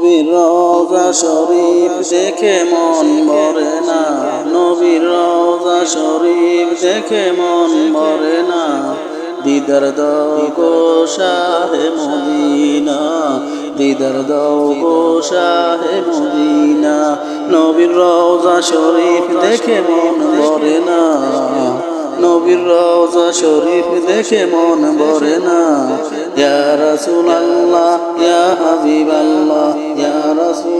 নবীর রওজা শরীফ দেখে মন ভরে না। নবীর রওজা শরীফ দেখে মন ভরে না। দিদার দাও গো শাহে মদিনা, দিদার দাও গো শাহে মদিনা। নবীর রওজা শরীফ দেখে মন ভরে না। নবীর রওজা শরীফ দেখে মন ভরে না। ইয়া রাসূলুল্লাহ, ইয়া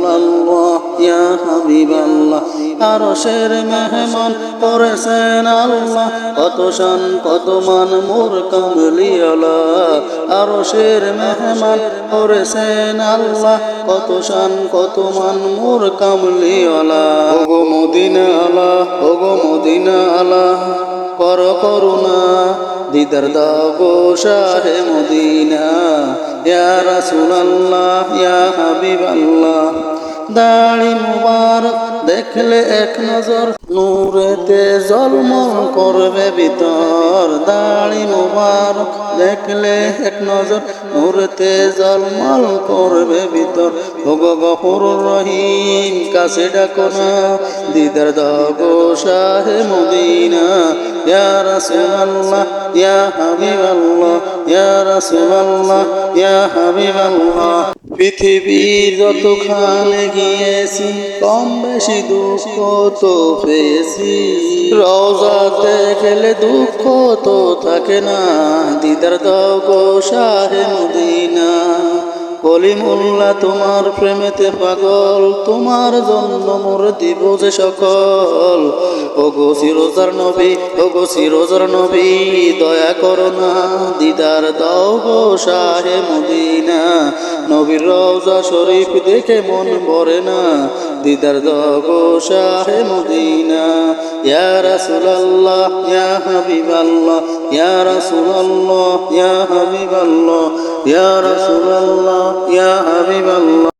রাসূলুল্লাহ, ইয়া হাবিবাল্লাহ। আরশের মেহমান করেছেন আল্লাহ, কত শান, কত মান মোর কামলিয়ালা আরশের মেহমান করেছেন আল্লাহ, কত শান, কত মান মোর কামলিয়ালা ওগো মদিনা আলা ওগো মদিনা আলা কর করুণা, দিদার দাও গো শাহে মদিনা। ইয়া রাসূলুল্লাহ, ইয়া দাড়ি মুবারক দেখলে এক নজর নূরেতে জলমল করবে ভিতর। দাড়ি মুবারক দেখলে এক নজর নূরেতে জলমল করবে ভিতর। ওগো গফুর রহিম কাছে ডাকো না, দিদার দাও গো শাহে মদিনা। ইয়া রাসূলুল্লাহ ইয়া হাবিবাল্লাহ ইয়া রাসূলুল্লাহ ইয়া হাবিবাল্লাহ পৃথিবীর যতখানে গিয়েছি কম বেশি দুঃখ তো পেয়েছি। রওজাতে গেলে দুঃখ তো থাকে না। দিদার দাও গো শাহে মদিনা। কলিমুল্লা, তোমার প্রেমেতে পাগল। তোমার জন্য মোর দিব যে সকল। ও গো সিরোজার নবী, ওগো সিরোজার নবী, দয়া করো না, দিদার দাও গো শাহে মদিনা। নবীর রওজা শরীফ দেখে মন ভরে না, দিদার দাও গো শাহে মদিনা। ইয়া রাসূলুল্লাহ, ইয়া হাবিবাল্লাহ, ইয়া রাসূলুল্লাহ, ইয়া হাবিবাল্লাহ, ইয়া রাসূলুল্লাহ, ইয়া হাবিবাল্লাহ।